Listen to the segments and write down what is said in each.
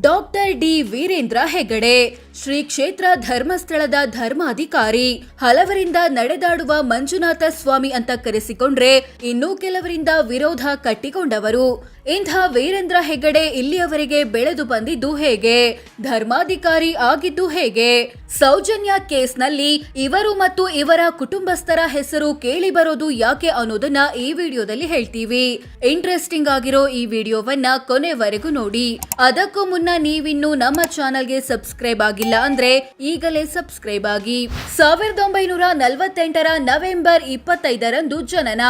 doctor D Veerendra Hegde, Shri ಕ್ಷೇತ್ರ ಧರ್ಮಸ್ಥಳದ ಧರ್ಮಾಧಿಕಾರಿ. ಹಲವರಿಂದ ನಡೆದಾಡುವ ಮಂಜುನಾಥ ಸ್ವಾಮಿ ಅಂತ ಕರೆಸಿಕೊಂಡ್ರೆ ಇನ್ನೂ ಕೆಲವರಿಂದ ವಿರೋಧ ಕಟ್ಟಿಕೊಂಡವರು. ಇಂಥ ವೀರೇಂದ್ರ ಹೆಗಡೆ ಇಲ್ಲಿಯವರೆಗೆ ಬೆಳೆದು ಬಂದಿದ್ದು ಹೇಗೆ? ಧರ್ಮಾಧಿಕಾರಿ ಆಗಿದ್ದು ಹೇಗೆ? ಸೌಜನ್ಯ ಕೇಸ್ನಲ್ಲಿ ಇವರು ಮತ್ತು ಇವರ ಕುಟುಂಬಸ್ಥರ ಹೆಸರು ಕೇಳಿ ಬರೋದು ಯಾಕೆ ಅನ್ನೋದನ್ನ ಈ ವಿಡಿಯೋದಲ್ಲಿ ಹೇಳ್ತೀವಿ. ಇಂಟ್ರೆಸ್ಟಿಂಗ್ ಆಗಿರೋ ಈ ವಿಡಿಯೋವನ್ನ ಕೊನೆವರೆಗೂ ನೋಡಿ. ಅದಕ್ಕೂ ನೀವಿನ್ನು ನಮ್ಮ ಚಾನೆಲ್ಗೆ ಸಬ್ಸ್ಕ್ರೈಬ್ ಆಗಿಲ್ಲ ಅಂದ್ರೆ ಈಗಲೇ ಸಬ್ಸ್ಕ್ರೈಬ್ ಆಗಿ. ಸಾವಿರದ ಒಂಬೈನೂರ ನಲವತ್ತೆಂಟರ ನವೆಂಬರ್ ಇಪ್ಪತ್ತೈದರಂದು ಜನನ.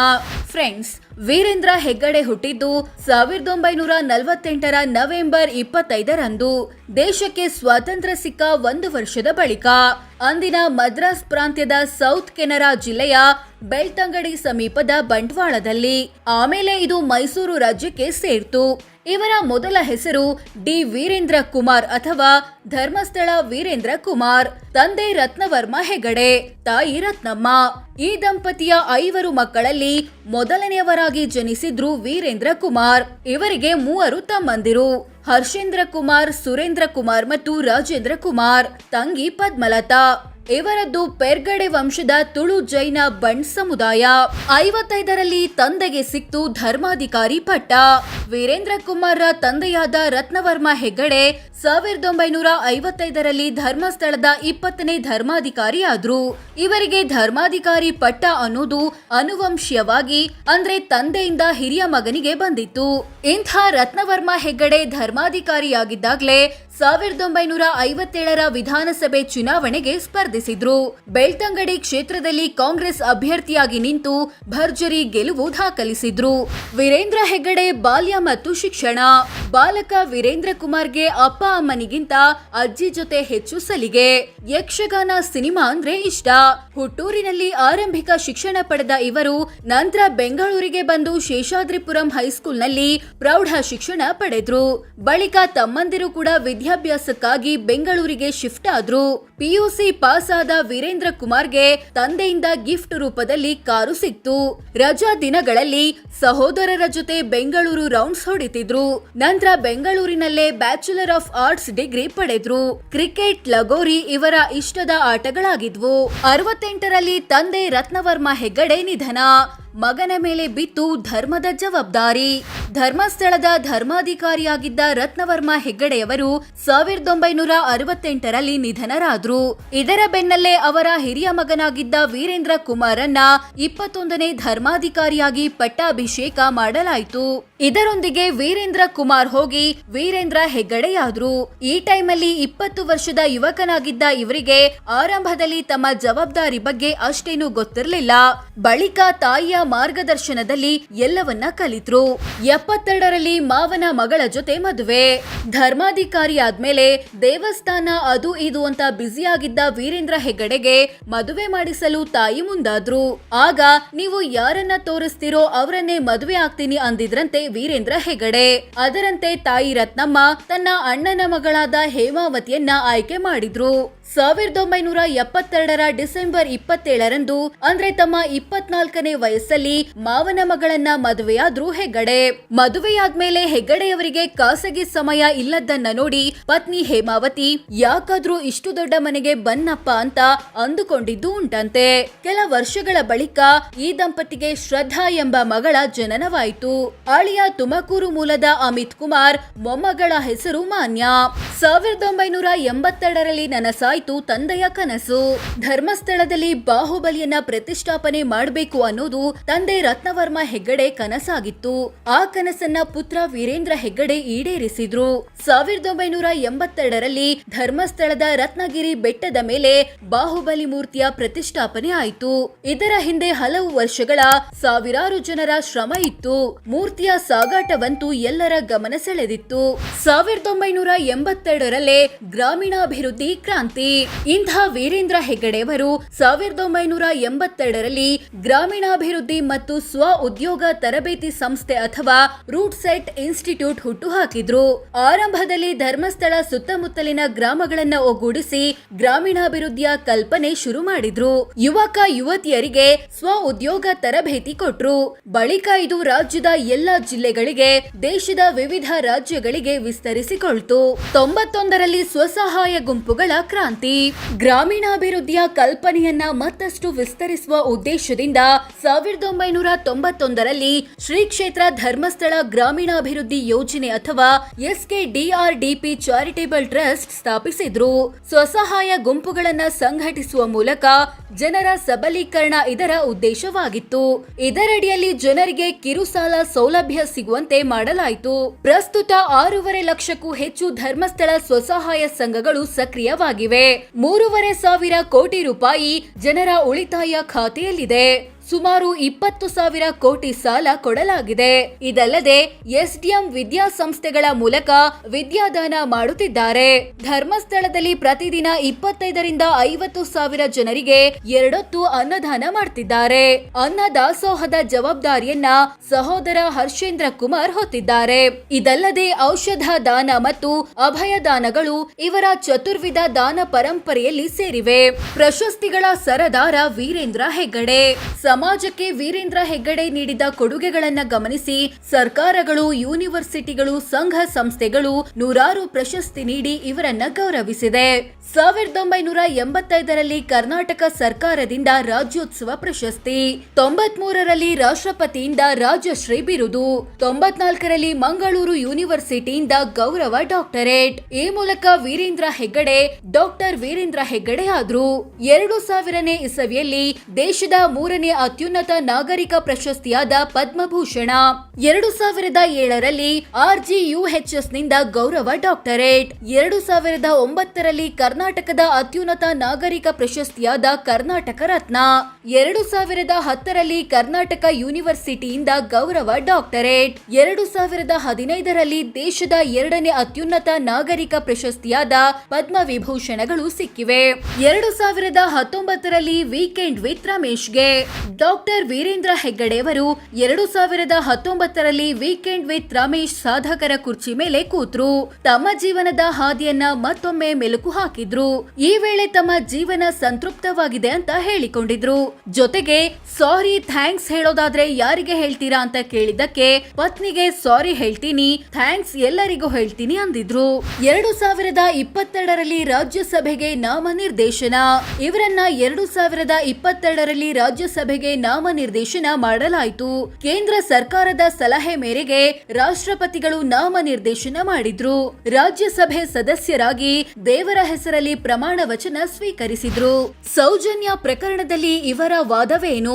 ಫ್ರೆಂಡ್ಸ್ ವೀರೇಂದ್ರ ಹೆಗ್ಗಡೆ ಹುಟ್ಟಿದ್ದು ಸಾವಿರದ ಒಂಬೈನೂರ ನಲವತ್ತೆಂಟರ ನವೆಂಬರ್ ಇಪ್ಪತ್ತೈದರಂದು. ದೇಶಕ್ಕೆ ಸ್ವಾತಂತ್ರ್ಯ ಸಿಕ್ಕ ಒಂದು ವರ್ಷದ ಬಳಿಕ ಅಂದಿನ ಮದ್ರಾಸ್ ಪ್ರಾಂತ್ಯದ ಸೌತ್ ಕೆನರಾ ಜಿಲ್ಲೆಯ ಬೆಳ್ತಂಗಡಿ ಸಮೀಪದ ಬಂಟ್ವಾಳದಲ್ಲಿ ಆಮೇಲೆ ಇದು ಮೈಸೂರು ರಾಜ್ಯಕ್ಕೆ ಸೇರ್ತು. ಇವರ ಮೊದಲ ಹೆಸರು ಡಿ ವೀರೇಂದ್ರ ಕುಮಾರ್ ಅಥವಾ ಧರ್ಮಸ್ಥಳ ವೀರೇಂದ್ರ ಕುಮಾರ್, ತಂದೆ ರತ್ನವರ್ಮ ಹೆಗಡೆ ತಾಯಿ ರತ್ನಮ್ಮ. ಈ ದಂಪತಿಯ ಐವರು ಮಕ್ಕಳಲ್ಲಿ ಜನಿಸಿದ್ರು ವೀರೇಂದ್ರ ಕುಮಾರ್. ಇವರಿಗೆ ಮೂವರು ತಮ್ಮಂದಿರು. ಹರ್ಷೇಂದ್ರ ಕುಮಾರ್, ಸುರೇಂದ್ರ ಕುಮಾರ್ ಮತ್ತು ರಾಜೇಂದ್ರ ಕುಮಾರ್. ತಂಗಿ ಪದ್ಮಲತಾ. ಇವರದ್ದು ಪೆರ್ಗಡೆ ವಂಶದ ತುಳು ಜೈನ ಬಂಡ್ ಸಮುದಾಯ. ಐವತ್ತೈದರಲ್ಲಿ ತಂದೆಗೆ ಸಿಕ್ತು ಧರ್ಮಾಧಿಕಾರಿ ಪಟ್ಟ. ವೀರೇಂದ್ರ ಕುಮಾರ್ರ ತಂದೆಯಾದ ರತ್ನವರ್ಮ ಹೆಗ್ಗಡೆ ಸಾವಿರದ ಒಂಬೈನೂರ ಐವತ್ತೈದರಲ್ಲಿ ಧರ್ಮಸ್ಥಳದ ಇಪ್ಪತ್ತನೇ ಧರ್ಮಾಧಿಕಾರಿಯಾದ್ರು. ಇವರಿಗೆ ಧರ್ಮಾಧಿಕಾರಿ ಪಟ್ಟ ಅನ್ನೋದು ಅನುವಂಶೀಯವಾಗಿ, ಅಂದ್ರೆ ತಂದೆಯಿಂದ ಹಿರಿಯ ಮಗನಿಗೆ ಬಂದಿತ್ತು. ಇಂಥ ರತ್ನವರ್ಮ ಹೆಗ್ಗಡೆ ಧರ್ಮಾಧಿಕಾರಿಯಾಗಿದ್ದಾಗಲೇ ಸಾವಿರದ ಒಂಬೈನೂರ ಐವತ್ತೇಳರ ವಿಧಾನಸಭೆ ಚುನಾವಣೆಗೆ ಸ್ಪರ್ಧಿಸಿದ್ರು. ಬೆಳ್ತಂಗಡಿ ಕ್ಷೇತ್ರದಲ್ಲಿ ಕಾಂಗ್ರೆಸ್ ಅಭ್ಯರ್ಥಿಯಾಗಿ ನಿಂತು ಭರ್ಜರಿ ಗೆಲುವು ದಾಖಲಿಸಿದ್ರು. ವೀರೇಂದ್ರ ಹೆಗ್ಗಡೆ ಬಾಲ್ಯ ಮತ್ತು ಶಿಕ್ಷಣ. ಬಾಲಕ ವೀರೇಂದ್ರ ಕುಮಾರ್ಗೆ ಅಪ್ಪ ಅಮ್ಮನಿಗಿಂತ ಅಜ್ಜಿ ಜೊತೆ ಹೆಚ್ಚು ಸಲಿಗೆ. ಯಕ್ಷಗಾನ ಸಿನಿಮಾ ಅಂದ್ರೆ ಇಷ್ಟ. ಹುಟ್ಟೂರಿನಲ್ಲಿ ಆರಂಭಿಕ ಶಿಕ್ಷಣ ಪಡೆದ ಇವರು ನಂತರ ಬೆಂಗಳೂರಿಗೆ ಬಂದು ಶೇಷಾದ್ರಿಪುರಂ ಹೈಸ್ಕೂಲ್ನಲ್ಲಿ ಪ್ರೌಢ ಶಿಕ್ಷಣ ಪಡೆದ್ರು. ಬಳಿಕ ತಮ್ಮಂದಿರು ಕೂಡ ವಿದ್ಯಾಭ್ಯಾಸಕ್ಕಾಗಿ ಬೆಂಗಳೂರಿಗೆ ಶಿಫ್ಟ್ ಆದ್ರು ಪಿಯುಸಿ ಪಾಸ್ ಆದ ವೀರೇಂದ್ರ ಕುಮಾರ್ಗೆ ತಂದೆಯಿಂದ ಗಿಫ್ಟ್ ರೂಪದಲ್ಲಿ ಕಾರು ಸಿಕ್ತು. ರಜಾ ದಿನಗಳಲ್ಲಿ ಸಹೋದರರ ಜೊತೆ ಬೆಂಗಳೂರು ರೌಂಡ್ಸ್ ಹೊಡಿತಿದ್ರು. ನಂತರ ಬೆಂಗಳೂರಿನಲ್ಲೇ ಬ್ಯಾಚುಲರ್ ಆಫ್ ಆರ್ಟ್ಸ್ ಡಿಗ್ರಿ ಪಡೆದ್ರು. ಕ್ರಿಕೆಟ್ ಲಗೋರಿ ಇವರ ಇಷ್ಟದ ಆಟಗಳಾಗಿದ್ವು. ಅರವತ್ತೆಂಟರಲ್ಲಿ ತಂದೆ ರತ್ನವರ್ಮ ಹೆಗ್ಗಡೆ ನಿಧನ. ಮಗನ ಮೇಲೆ ಬಿತ್ತು ಧರ್ಮದ ಜವಾಬ್ದಾರಿ. ಧರ್ಮಸ್ಥಳದ ಧರ್ಮಾಧಿಕಾರಿಯಾಗಿದ್ದ ರತ್ನವರ್ಮ ಹೆಗ್ಗಡೆಯವರು ಸಾವಿರದ ಒಂಬೈನೂರ ಅರವತ್ತೆಂಟರಲ್ಲಿ ನಿಧನರಾದ್ರು. ಇದರ ಬೆನ್ನಲ್ಲೇ ಅವರ ಹಿರಿಯ ಮಗನಾಗಿದ್ದ ವೀರೇಂದ್ರ ಕುಮಾರನ್ನ ಇಪ್ಪತ್ತೊಂದನೇ ಧರ್ಮಾಧಿಕಾರಿಯಾಗಿ ಪಟ್ಟಾಭಿಷೇಕ ಮಾಡಲಾಯಿತು. ಇದರೊಂದಿಗೆ ವೀರೇಂದ್ರ ಕುಮಾರ್ ಹೋಗಿ ವೀರೇಂದ್ರ ಹೆಗ್ಗಡೆಯಾದ್ರು. ಈ ಟೈಮಲ್ಲಿ ಇಪ್ಪತ್ತು ವರ್ಷದ ಯುವಕನಾಗಿದ್ದ ಇವರಿಗೆ ಆರಂಭದಲ್ಲಿ ತಮ್ಮ ಜವಾಬ್ದಾರಿ ಬಗ್ಗೆ ಅಷ್ಟೇನು ಗೊತ್ತಿರಲಿಲ್ಲ. ಬಳಿಕ ತಾಯಿಯ ಮಾರ್ಗದರ್ಶನದಲ್ಲಿ ಎಲ್ಲವನ್ನ ಕಲಿತ್ರು. ಎಪ್ಪತ್ತೆರಡರಲ್ಲಿ ಮಾವನ ಮಗಳ ಜೊತೆ ಮದುವೆ. ಧರ್ಮಾಧಿಕಾರಿ ಆದ್ಮೇಲೆ ದೇವಸ್ಥಾನ ಅದು ಇದು ಅಂತ ಬ್ಯುಸಿಯಾಗಿದ್ದ ವೀರೇಂದ್ರ ಹೆಗ್ಗಡೆಗೆ ಮದುವೆ ಮಾಡಿಸಲು ತಾಯಿ ಮುಂದಾದ್ರು. ಆಗ, ನೀವು ಯಾರನ್ನ ತೋರಿಸ್ತೀರೋ ಅವರನ್ನೇ ಮದುವೆ ಆಗ್ತೀನಿ ಅಂದಿದ್ರಂತೆ ವೀರೇಂದ್ರ ಹೆಗಡೆ. ಅದರಂತೆ ತಾಯಿ ರತ್ನಮ್ಮ ತನ್ನ ಅಣ್ಣನ ಮಗಳಾದ ಹೇಮಾವತಿಯನ್ನ ಆಯ್ಕೆ ಮಾಡಿದ್ರು. ಸಾವಿರದ ಒಂಬೈನೂರ ಎಪ್ಪತ್ತೆರಡರ ಡಿಸೆಂಬರ್ ಇಪ್ಪತ್ತೇಳರಂದು, ಅಂದ್ರೆ ತಮ್ಮ ಇಪ್ಪತ್ನಾಲ್ಕನೇ ವಯಸ್ಸಲ್ಲಿ ಮಾವನ ಮಗಳನ್ನ ಮದುವೆಯಾದ್ರು ಹೆಗ್ಗಡೆ. ಮದುವೆಯಾದ್ಮೇಲೆ ಹೆಗ್ಗಡೆಯವರಿಗೆ ಖಾಸಗಿ ಸಮಯ ಇಲ್ಲದನ್ನ ನೋಡಿ ಪತ್ನಿ ಹೇಮಾವತಿ, ಯಾಕಾದ್ರೂ ಇಷ್ಟು ದೊಡ್ಡ ಮನೆಗೆ ಬನ್ನಪ್ಪ ಅಂತ ಅಂದುಕೊಂಡಿದ್ದು ಉಂಟಂತೆ. ಕೆಲ ವರ್ಷಗಳ ಬಳಿಕ ಈ ದಂಪತಿಗೆ ಶ್ರದ್ಧಾ ಎಂಬ ಮಗಳ ಜನನವಾಯಿತು. ಅಳಿಯ ತುಮಕೂರು ಮೂಲದ ಅಮಿತ್ ಕುಮಾರ್ ಮೊಮ್ಮಗಳ ಹೆಸರು ಮಾನ್ಯ. ಸಾವಿರದ ಒಂಬೈನೂರ ಎಂಬತ್ತೆರಡರಲ್ಲಿ ತಂದೆಯ ಕನಸು. ಧರ್ಮಸ್ಥಳದಲ್ಲಿ ಬಾಹುಬಲಿಯನ್ನ ಪ್ರತಿಷ್ಠಾಪನೆ ಮಾಡಬೇಕು ಅನ್ನೋದು ತಂದೆ ರತ್ನವರ್ಮ ಹೆಗ್ಗಡೆ ಕನಸಾಗಿತ್ತು. ಆ ಕನಸನ್ನ ಪುತ್ರ ವೀರೇಂದ್ರ ಹೆಗ್ಗಡೆ ಈಡೇರಿಸಿದ್ರು. ಸಾವಿರದ ಒಂಬೈನೂರ ಎಂಬತ್ತೆರಡರಲ್ಲಿ ಧರ್ಮಸ್ಥಳದ ರತ್ನಗಿರಿ ಬೆಟ್ಟದ ಮೇಲೆ ಬಾಹುಬಲಿ ಮೂರ್ತಿಯ ಪ್ರತಿಷ್ಠಾಪನೆ ಆಯಿತು. ಇದರ ಹಿಂದೆ ಹಲವು ವರ್ಷಗಳ ಸಾವಿರಾರು ಜನರ ಶ್ರಮ ಇತ್ತು. ಮೂರ್ತಿಯ ಸಾಗಾಟವಂತೂ ಎಲ್ಲರ ಗಮನ ಸೆಳೆದಿತ್ತು. ಸಾವಿರದ ಒಂಬೈನೂರ ಎಂಬತ್ತೆರಡರಲ್ಲೇ ಗ್ರಾಮೀಣಾಭಿವೃದ್ಧಿ ಕ್ರಾಂತಿ. ಇಂಥ ವೀರೇಂದ್ರ ಹೆಗ್ಗಡೆಯವರು ಸಾವಿರದ ಒಂಬೈನೂರ ಎಂಬತ್ತೆರಡರಲ್ಲಿ ಗ್ರಾಮೀಣಾಭಿವೃದ್ಧಿ ಮತ್ತು ಸ್ವ ಉದ್ಯೋಗ ತರಬೇತಿ ಸಂಸ್ಥೆ ಅಥವಾ ರೂಟ್ ಸೆಟ್ ಇನ್ಸ್ಟಿಟ್ಯೂಟ್ ಹುಟ್ಟುಹಾಕಿದ್ರು. ಆರಂಭದಲ್ಲಿ ಧರ್ಮಸ್ಥಳ ಸುತ್ತಮುತ್ತಲಿನ ಗ್ರಾಮಗಳನ್ನ ಒಗ್ಗೂಡಿಸಿ ಗ್ರಾಮೀಣಾಭಿವೃದ್ಧಿಯ ಕಲ್ಪನೆ ಶುರು ಮಾಡಿದ್ರು. ಯುವಕ, ಯುವತಿಯರಿಗೆ ಸ್ವ ಉದ್ಯೋಗ ತರಬೇತಿ ಕೊಟ್ರು. ಬಳಿಕ ಇದು ರಾಜ್ಯದ ಎಲ್ಲಾ ಜಿಲ್ಲೆಗಳಿಗೆ, ದೇಶದ ವಿವಿಧ ರಾಜ್ಯಗಳಿಗೆ ವಿಸ್ತರಿಸಿಕೊಳ್ತು. ತೊಂಬತ್ತೊಂದರಲ್ಲಿ ಸ್ವಸಹಾಯ ಗುಂಪುಗಳ ಕ್ರಾಂತಿ. ಗ್ರಾಮೀಣಾಭಿವೃದ್ಧಿಯ ಕಲ್ಪನೆಯನ್ನ ಮತ್ತಷ್ಟು ವಿಸ್ತರಿಸುವ ಉದ್ದೇಶದಿಂದ ಸಾವಿರದ ಒಂಬೈನೂರ ತೊಂಬತ್ತೊಂದರಲ್ಲಿ ಶ್ರೀ ಕ್ಷೇತ್ರ ಧರ್ಮಸ್ಥಳ ಗ್ರಾಮೀಣಾಭಿವೃದ್ಧಿ ಯೋಜನೆ ಅಥವಾ ಎಸ್ಕೆಡಿಆರ್ಡಿಪಿ ಚಾರಿಟೇಬಲ್ ಟ್ರಸ್ಟ್ ಸ್ಥಾಪಿಸಿದ್ರು. ಸ್ವಸಹಾಯ ಗುಂಪುಗಳನ್ನ ಸಂಘಟಿಸುವ ಮೂಲಕ ಜನರ ಸಬಲೀಕರಣ ಇದರ ಉದ್ದೇಶವಾಗಿತ್ತು. ಇದರಡಿಯಲ್ಲಿ ಜನರಿಗೆ ಕಿರುಸಾಲ ಸೌಲಭ್ಯ ಸಿಗುವಂತೆ ಮಾಡಲಾಯಿತು. ಪ್ರಸ್ತುತ ಆರೂವರೆ ಲಕ್ಷಕ್ಕೂ ಹೆಚ್ಚು ಧರ್ಮಸ್ಥಳ ಸ್ವಸಹಾಯ ಸಂಘಗಳು ಸಕ್ರಿಯವಾಗಿವೆ. ಮೂರುವರೆ ಸಾವಿರ ಕೋಟಿ ರೂಪಾಯಿ ಜನರ ಉಳಿತಾಯ ಖಾತೆಯಲ್ಲಿದೆ. ಸುಮಾರು ಇಪ್ಪತ್ತು ಸಾವಿರ ಕೋಟಿ ಸಾಲ ಕೊಡಲಾಗಿದೆ. ಇದಲ್ಲದೆ, ಎಸ್ಡಿಎಂ ವಿದ್ಯಾಸಂಸ್ಥೆಗಳ ಮೂಲಕ ವಿದ್ಯಾದಾನ ಮಾಡುತ್ತಿದ್ದಾರೆ. ಧರ್ಮಸ್ಥಳದಲ್ಲಿ ಪ್ರತಿದಿನ ಇಪ್ಪತ್ತೈದರಿಂದ ಐವತ್ತು ಸಾವಿರ ಜನರಿಗೆ ಎರಡೊತ್ತು ಅನ್ನದಾನ ಮಾಡ್ತಿದ್ದಾರೆ. ಅನ್ನ ದಾಸೋಹದ ಜವಾಬ್ದಾರಿಯನ್ನ ಸಹೋದರ ಹರ್ಷೇಂದ್ರ ಕುಮಾರ್ ಹೊತ್ತಿದ್ದಾರೆ. ಇದಲ್ಲದೆ, ಔಷಧ ದಾನ ಮತ್ತು ಅಭಯ ದಾನಗಳು ಇವರ ಚತುರ್ವಿಧ ದಾನ ಪರಂಪರೆಯಲ್ಲಿ ಸೇರಿವೆ. ಪ್ರಶಸ್ತಿಗಳ ಸರದಾರ ವೀರೇಂದ್ರ ಹೆಗ್ಗಡೆ ಸಮಾಜಕ್ಕೆ ವೀರೇಂದ್ರ ಹೆಗ್ಗಡೆ ನೀಡಿದ ಕೊಡುಗೆಗಳನ್ನ ಗಮನಿಸಿ ಸರ್ಕಾರಗಳು, ಯೂನಿವರ್ಸಿಟಿಗಳು, ಸಂಘ ಸಂಸ್ಥೆಗಳು ನೂರಾರು ಪ್ರಶಸ್ತಿ ನೀಡಿ ಇವರನ್ನ ಗೌರವಿಸಿದೆ. ಸಾವಿರದ ಒಂಬೈನೂರ ಎಂಬತ್ತೈದರಲ್ಲಿ ಕರ್ನಾಟಕ ಸರ್ಕಾರದಿಂದ ರಾಜ್ಯೋತ್ಸವ ಪ್ರಶಸ್ತಿ ತೊಂಬತ್ ಮೂರರಲ್ಲಿ ರಾಷ್ಟ್ರಪತಿಯಿಂದ ರಾಜಶ್ರೀ ಬಿರುದು, ತೊಂಬತ್ನಾಲ್ಕರಲ್ಲಿ ಮಂಗಳೂರು ಯೂನಿವರ್ಸಿಟಿಯಿಂದ ಗೌರವ ಡಾಕ್ಟರೇಟ್. ಈ ಮೂಲಕ ವೀರೇಂದ್ರ ಹೆಗ್ಗಡೆ, ಡಾಕ್ಟರ್ ವೀರೇಂದ್ರ ಹೆಗ್ಗಡೆ ಆದ್ರು. ಎರಡು ಸಾವಿರನೇ ಇಸವಿಯಲ್ಲಿ ದೇಶದ ಮೂರನೇ ಅತ್ಯುನ್ನತ ನಾಗರಿಕ ಪ್ರಶಸ್ತಿಯಾದ ಪದ್ಮಭೂಷಣ. ಎರಡು ಸಾವಿರದ ಏಳರಲ್ಲಿ ಆರ್ಜಿಯುಎಚ್ಎಸ್ನಿಂದ ಗೌರವ ಡಾಕ್ಟರೇಟ್. ಎರಡು ಸಾವಿರದ ಒಂಬತ್ತರಲ್ಲಿ ಕರ್ನಾಟಕದ ಅತ್ಯುನ್ನತ ನಾಗರಿಕ ಪ್ರಶಸ್ತಿಯಾದ ಕರ್ನಾಟಕ ರತ್ನ. ಎರಡು ಸಾವಿರದ ಹತ್ತರಲ್ಲಿ ಕರ್ನಾಟಕ ಯೂನಿವರ್ಸಿಟಿಯಿಂದ ಗೌರವ ಡಾಕ್ಟರೇಟ್. ಎರಡು ಸಾವಿರದ ಹದಿನೈದರಲ್ಲಿ ದೇಶದ ಎರಡನೇ ಅತ್ಯುನ್ನತ ನಾಗರಿಕ ಪ್ರಶಸ್ತಿಯಾದ ಪದ್ಮ ವಿಭೂಷಣಗಳು ಸಿಕ್ಕಿವೆ. ಎರಡು ಸಾವಿರದ ಹತ್ತೊಂಬತ್ತರಲ್ಲಿ ವೀಕೆಂಡ್ ವಿತ್ ರಮೇಶ್ಗೆ. ಡಾಕ್ಟರ್ ವೀರೇಂದ್ರ ಹೆಗ್ಗಡೆಯವರು ಎರಡು ಸಾವಿರದ ಹತ್ತೊಂಬತ್ತರಲ್ಲಿ ವೀಕೆಂಡ್ ವಿತ್ ರಮೇಶ್ ಸಾಧಕರ ಕುರ್ಚಿ ಮೇಲೆ ಕೂತ್ರು. ತಮ್ಮ ಜೀವನದ ಹಾದಿಯನ್ನ ಮತ್ತೊಮ್ಮೆ ಮೆಲುಕು ಹಾಕಿದ್ರು. ಈ ವೇಳೆ ತಮ್ಮ ಜೀವನ ಸಂತೃಪ್ತವಾಗಿದೆ ಅಂತ ಹೇಳಿಕೊಂಡಿದ್ರು. ಜೊತೆಗೆ ಸಾರಿ ಥ್ಯಾಂಕ್ಸ್ ಹೇಳೋದಾದ್ರೆ ಯಾರಿಗೆ ಹೇಳ್ತೀರಾ ಅಂತ ಕೇಳಿದ್ದಕ್ಕೆ ಪತ್ನಿಗೆ ಸಾರಿ ಹೇಳ್ತೀನಿ, ಥ್ಯಾಂಕ್ಸ್ ಎಲ್ಲರಿಗೂ ಹೇಳ್ತೀನಿ ಅಂದಿದ್ರು. ಎರಡು ಸಾವಿರದ ಇಪ್ಪತ್ತೆರಡರಲ್ಲಿ ರಾಜ್ಯಸಭೆಗೆ ನಾಮನಿರ್ದೇಶನ. ಇವರನ್ನ ಎರಡು ಸಾವಿರದ ಇಪ್ಪತ್ತೆರಡರಲ್ಲಿ ರಾಜ್ಯಸಭೆಗೆ ನಾಮನಿರ್ದೇಶನ ಮಾಡಲಾಯಿತು. ಕೇಂದ್ರ ಸರ್ಕಾರದ ಸಲಹೆ ಮೇರೆಗೆ ರಾಷ್ಟ್ರಪತಿಗಳು ನಾಮನಿರ್ದೇಶನ ಮಾಡಿದ್ರು. ರಾಜ್ಯಸಭೆ ಸದಸ್ಯರಾಗಿ ದೇವರ ಹೆಸರಲ್ಲಿ ಪ್ರಮಾಣ ವಚನ ಸ್ವೀಕರಿಸಿದ್ರು. ಸೌಜನ್ಯ ಪ್ರಕರಣದಲ್ಲಿ ಇವರ ವಾದವೇನು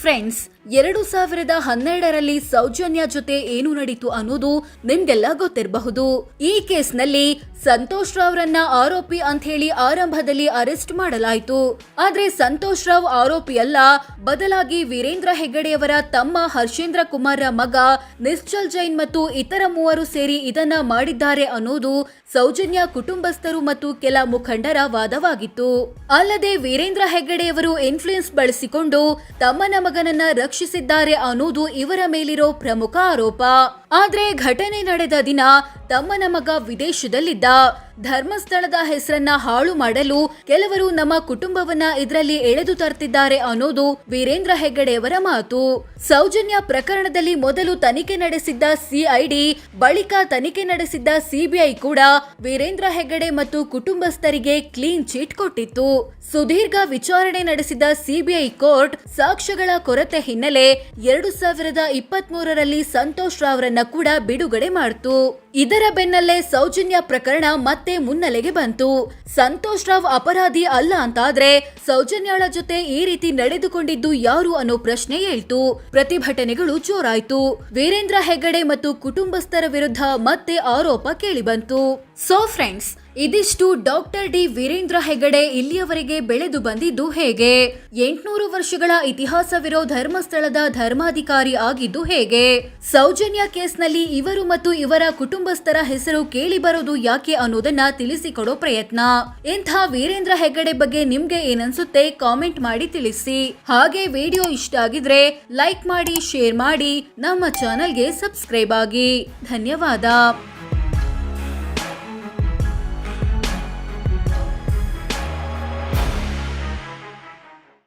ಫ್ರೆಂಡ್ಸ್ ಎರಡು ಸಾವಿರದ ಹನ್ನೆರಡರಲ್ಲಿ ಸೌಜನ್ಯ ಜೊತೆ ಏನು ನಡೀತು ಅನ್ನೋದು ನಿಮ್ಗೆಲ್ಲ ಗೊತ್ತಿರಬಹುದು. ಈ ಕೇಸ್ನಲ್ಲಿ ಸಂತೋಷ್ ರಾವ್ರನ್ನ ಆರೋಪಿ ಅಂತ ಹೇಳಿ ಆರಂಭದಲ್ಲಿ ಅರೆಸ್ಟ್ ಮಾಡಲಾಯಿತು. ಆದ್ರೆ ಸಂತೋಷ್ ರಾವ್ ಆರೋಪಿ ಅಲ್ಲ ಬದಲಾಗಿ ವೀರೇಂದ್ರ ಹೆಗ್ಗಡೆಯವರ ತಮ್ಮ ಹರ್ಷೇಂದ್ರ ಕುಮಾರ್ರ ಮಗ ನಿಶ್ಚಲ್ ಜೈನ್ ಮತ್ತು ಇತರ ಮೂವರು ಸೇರಿ ಇದನ್ನ ಮಾಡಿದ್ದಾರೆ ಅನ್ನೋದು ಸೌಜನ್ಯ ಕುಟುಂಬಸ್ಥರು ಮತ್ತು ಕೆಲ ಮುಖಂಡರ ವಾದವಾಗಿತ್ತು. ಅಲ್ಲದೆ ವೀರೇಂದ್ರ ಹೆಗ್ಗಡೆಯವರು ಇನ್ಫ್ಲೂಯೆನ್ಸ್ ಬಳಸಿಕೊಂಡು ತಮ್ಮನ ಮಗನನ್ನ ರಕ್ಷಿಸಿದ್ದಾರೆ ಅನ್ನೋದು ಇವರ ಮೇಲಿರೋ ಪ್ರಮುಖ ಆರೋಪ. ಆದ್ರೆ ಘಟನೆ ನಡೆದ ದಿನ ತಮ್ಮನ ಮಗ ವಿದೇಶದಲ್ಲಿದ್ದ ಧರ್ಮಸ್ಥಳದ ಹೆಸರನ್ನ ಹಾಳು ಮಾಡಲು ಕೆಲವರು ನಮ್ಮ ಕುಟುಂಬವನ್ನ ಇದರಲ್ಲಿ ಎಳೆದು ತರ್ತಿದ್ದಾರೆ ಅನ್ನೋದು ವೀರೇಂದ್ರ ಹೆಗ್ಗಡೆಯವರ ಮಾತು. ಸೌಜನ್ಯ ಪ್ರಕರಣದಲ್ಲಿ ಮೊದಲು ತನಿಖೆ ನಡೆಸಿದ್ದ ಸಿಐಡಿ ಬಳಿಕ ತನಿಖೆ ನಡೆಸಿದ್ದ ಸಿಬಿಐ ಕೂಡ ವೀರೇಂದ್ರ ಹೆಗ್ಗಡೆ ಮತ್ತು ಕುಟುಂಬಸ್ಥರಿಗೆ ಕ್ಲೀನ್ ಚೀಟ್ ಕೊಟ್ಟಿತ್ತು. ಸುದೀರ್ಘ ವಿಚಾರಣೆ ನಡೆಸಿದ ಸಿಬಿಐ ಕೋರ್ಟ್ ಸಾಕ್ಷ್ಯಗಳ ಕೊರತೆ ಹಿನ್ನೆಲೆ ಎರಡು ಸಾವಿರದ ಇಪ್ಪತ್ತ್ ಮೂರರಲ್ಲಿ ಸಂತೋಷ್ ರಾವ್ರನ್ನ ಕೂಡ ಬಿಡುಗಡೆ ಮಾಡಿತು. ಇದರ ಬೆನ್ನಲ್ಲೇ ಸೌಜನ್ಯ ಪ್ರಕರಣ ಮತ್ತೆ ಮುನ್ನೆಲೆಗೆ ಬಂತು. ಸಂತೋಷ್ ರಾವ್ ಅಪರಾಧಿ ಅಲ್ಲ ಅಂತಾದ್ರೆ ಸೌಜನ್ಯಾಳ ಜೊತೆ ಈ ರೀತಿ ನಡೆದುಕೊಂಡಿದ್ದು ಯಾರು ಅನ್ನೋ ಪ್ರಶ್ನೆ ಏಳ್ತು. ಪ್ರತಿಭಟನೆಗಳು ಜೋರಾಯ್ತು. ವೀರೇಂದ್ರ ಹೆಗ್ಗಡೆ ಮತ್ತು ಕುಟುಂಬಸ್ಥರ ವಿರುದ್ಧ ಮತ್ತೆ ಆರೋಪ ಕೇಳಿಬಂತು. ಸೊ ಫ್ರೆಂಡ್ಸ್ ಇದಿಷ್ಟು ಡಾಕ್ಟರ್ ಡಿ ವೀರೇಂದ್ರ ಹೆಗಡೆ ಇಲ್ಲಿಯವರೆಗೆ ಬೆಳೆದು ಬಂದಿದ್ದು ಹೇಗೆ? ಎಂಟುನೂರು ವರ್ಷಗಳ ಇತಿಹಾಸವಿರೋ ಧರ್ಮಸ್ಥಳದ ಧರ್ಮಾಧಿಕಾರಿ ಆಗಿದ್ದು ಹೇಗೆ? ಸೌಜನ್ಯ ಕೇಸ್ನಲ್ಲಿ ಇವರು ಮತ್ತು ಇವರ ಕುಟುಂಬಸ್ಥರ ಹೆಸರು ಕೇಳಿ ಬರೋದು ಯಾಕೆ ಅನ್ನೋದನ್ನ ತಿಳಿಸಿಕೊಡೋ ಪ್ರಯತ್ನ. ಇಂಥ ವೀರೇಂದ್ರ ಹೆಗಡೆ ಬಗ್ಗೆ ನಿಮ್ಗೆ ಏನನ್ಸುತ್ತೆ ಕಾಮೆಂಟ್ ಮಾಡಿ ತಿಳಿಸಿ. ಹಾಗೆ ವಿಡಿಯೋ ಇಷ್ಟ ಆಗಿದ್ರೆ ಲೈಕ್ ಮಾಡಿ, ಶೇರ್ ಮಾಡಿ, ನಮ್ಮ ಚಾನೆಲ್ಗೆ ಸಬ್ಸ್ಕ್ರೈಬ್ ಆಗಿ. ಧನ್ಯವಾದ.